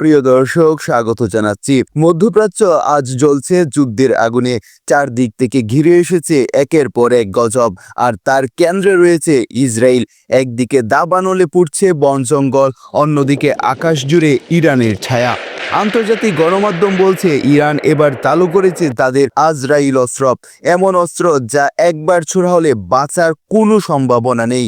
প্রিয় দর্শক, স্বাগত জানাচ্ছি। মধ্যপ্রাচ্য আজ জ্বলছে যুদ্ধের আগুনে। চারদিক থেকে ঘিরে এসেছে একের পর এক গজব। আর তার কেন্দ্রে রয়েছে ইসরায়েল। একদিকে দাবানলে পুড়ছে বন জঙ্গল, অন্যদিকে আকাশ জুড়ে ইরানের ছায়া। আন্তর্জাতিক গণমাধ্যম বলছে, ইরান এবার চালু করেছে তাদের আজরাইল অস্ত্র। এমন অস্ত্র যা একবার ছোড়া হলে বাঁচার কোনো সম্ভাবনা নেই।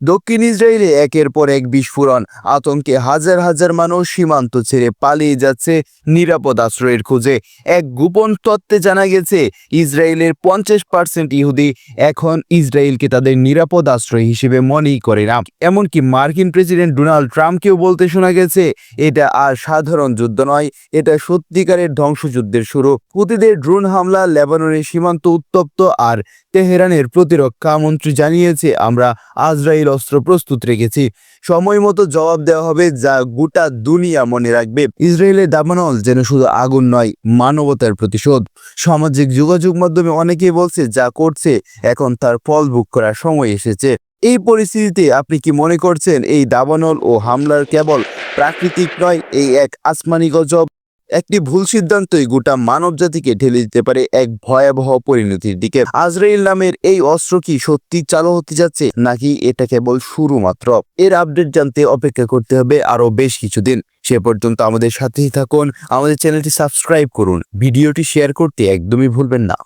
দক্ষিণ ইসরায়েলে একের পর এক বিস্ফোরণ। আতঙ্কে হাজার হাজার মানুষ সীমান্ত ছেড়ে পালিয়ে যাচ্ছে নিরাপদ আশ্রয়ের খোঁজে। এক গোপন তত্ত্বে জানা গেছে, ইসরায়েলের পঞ্চাশ পার্সেন্ট ইহুদি এখন ইসরায়েলকে তাদের নিরাপদ আশ্রয় হিসেবে মনেই করে না। এমনকি মার্কিন প্রেসিডেন্ট ডোনাল্ড ট্রাম্পকেও বলতে শোনা গেছে, এটা আর সাধারণ যুদ্ধ নয়, এটা সত্যিকারের ধ্বংসযুদ্ধের শুরু। হুতিদের ড্রোন হামলা লেবাননের সীমান্ত উত্তপ্ত আর তেহরানের প্রতিরক্ষা মন্ত্রী জানিয়েছে, আমরা আজরাইল অস্ত্র প্রস্তুত রেখেছি। সময় মতো জবাব দেওয়া হবে যা গোটা দুনিয়া মনে রাখবে। ইসরায়েলের দাবানল যেন শুধু আগুন নয়, মানবতার প্রতিশোধ। সামাজিক যোগাযোগ মাধ্যমে অনেকেই বলছে, যা করছে, এখন তার ফল ভোগ করার সময় এসেছে। এই পরিস্থিতিতে আপনি কি মনে করছেন, এই দাবানল ও হামলার কেবল প্রাকৃতিক নয়, এই এক আসমানি গজব? একটি ভুল সিদ্ধান্তই গোটা মানব জাতিকে ঠেলে দিতে পারে এক ভয়াবহ পরিণতির দিকে। আজরাইল নামের এই অস্ত্র কি সত্যি চালু হতে যাচ্ছে, নাকি এটা কেবল শুরু মাত্র এর আপডেট জানতে অপেক্ষা করতে হবে আরও বেশ কিছুদিন। সে পর্যন্ত আমাদের সাথেই থাকুন, আমাদের চ্যানেলটি সাবস্ক্রাইব করুন। ভিডিওটি শেয়ার করতে একদমই ভুলবেন না।